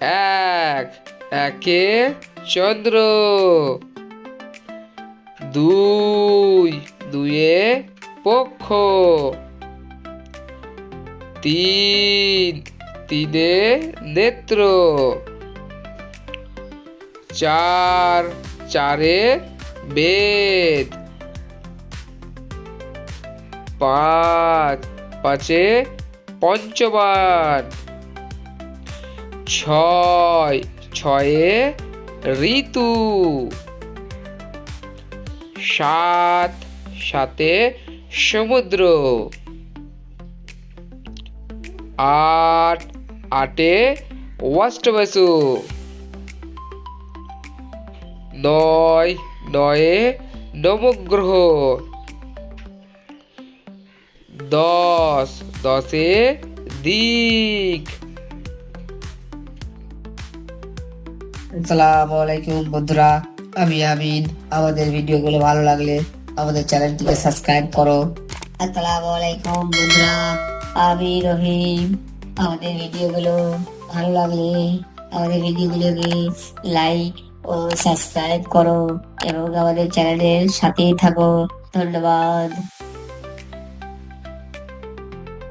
এক, একে চন্দ্র। দুই দুয়ে পক্ষ। তিন, তিনে নেত্র। চার, চারে বেদ। পাঁচ, পাঁচে পঞ্চবান ছয়, ছয়ে ঋতু। সাত, সাতে সমুদ্র। আট, আটে অষ্টবসু। নয়, নয়ে নবগ্রহ। দশ, দশে দিক। আসসালামু বন্ধুরা, আমি আমিন। আমাদের ভিডিওগুলো ভালো লাগলে আমাদের চ্যানেলটিকে সাবস্ক্রাইব করো। আসসালামু বন্ধুরা, আমি রহিম। আমাদের ভিডিওগুলো ভালো লাগলে আমাদের ভিডিওগুলোকে লাইক ও সাবস্ক্রাইব করো এবং আমাদের চ্যানেলের সাথেই থাকো। ধন্যবাদ।